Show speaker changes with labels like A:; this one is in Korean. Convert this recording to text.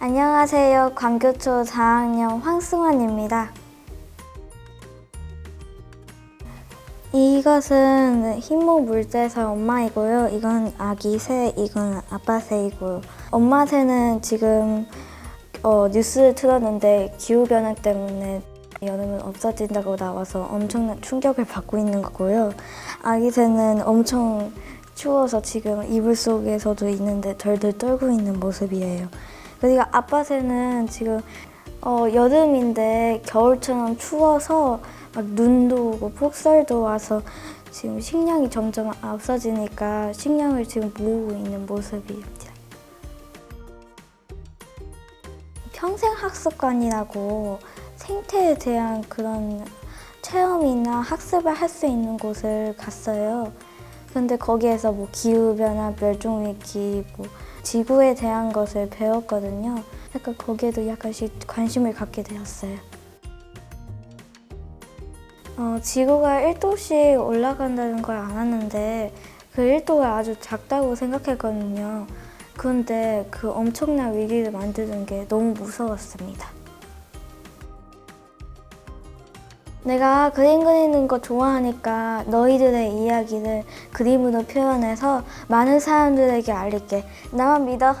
A: 안녕하세요. 광교초 4학년 황승환입니다. 이것은 흰목 물새새 엄마이고요. 이건 아기 새, 이건 아빠 새이고요. 엄마 새는 지금 어, 뉴스를 틀었는데 기후변화 때문에 여름은 없어진다고 나와서 엄청난 충격을 받고 있는 거고요. 아기 새는 엄청 추워서 지금 이불 속에서도 있는데 덜덜 떨고 있는 모습이에요. 그리고 아빠 새는 지금 어, 여름인데 겨울처럼 추워서 막 눈도 오고 폭설도 와서 지금 식량이 점점 없어지니까 식량을 지금 모으고 있는 모습입니다. 평생학습관이라고 생태에 대한 그런 체험이나 학습을 할 수 있는 곳을 갔어요. 근데 거기에서 뭐 기후변화, 멸종위기, 뭐 지구에 대한 것을 배웠거든요. 약간 거기에도 약간씩 관심을 갖게 되었어요. 어, 지구가 1도씩 올라간다는 걸 알았는데 그 1도가 아주 작다고 생각했거든요. 그런데 그 엄청난 위기를 만드는 게 너무 무서웠습니다. 내가 그림 그리는 거 좋아하니까 너희들의 이야기를 그림으로 표현해서 많은 사람들에게 알릴게. 나만 믿어.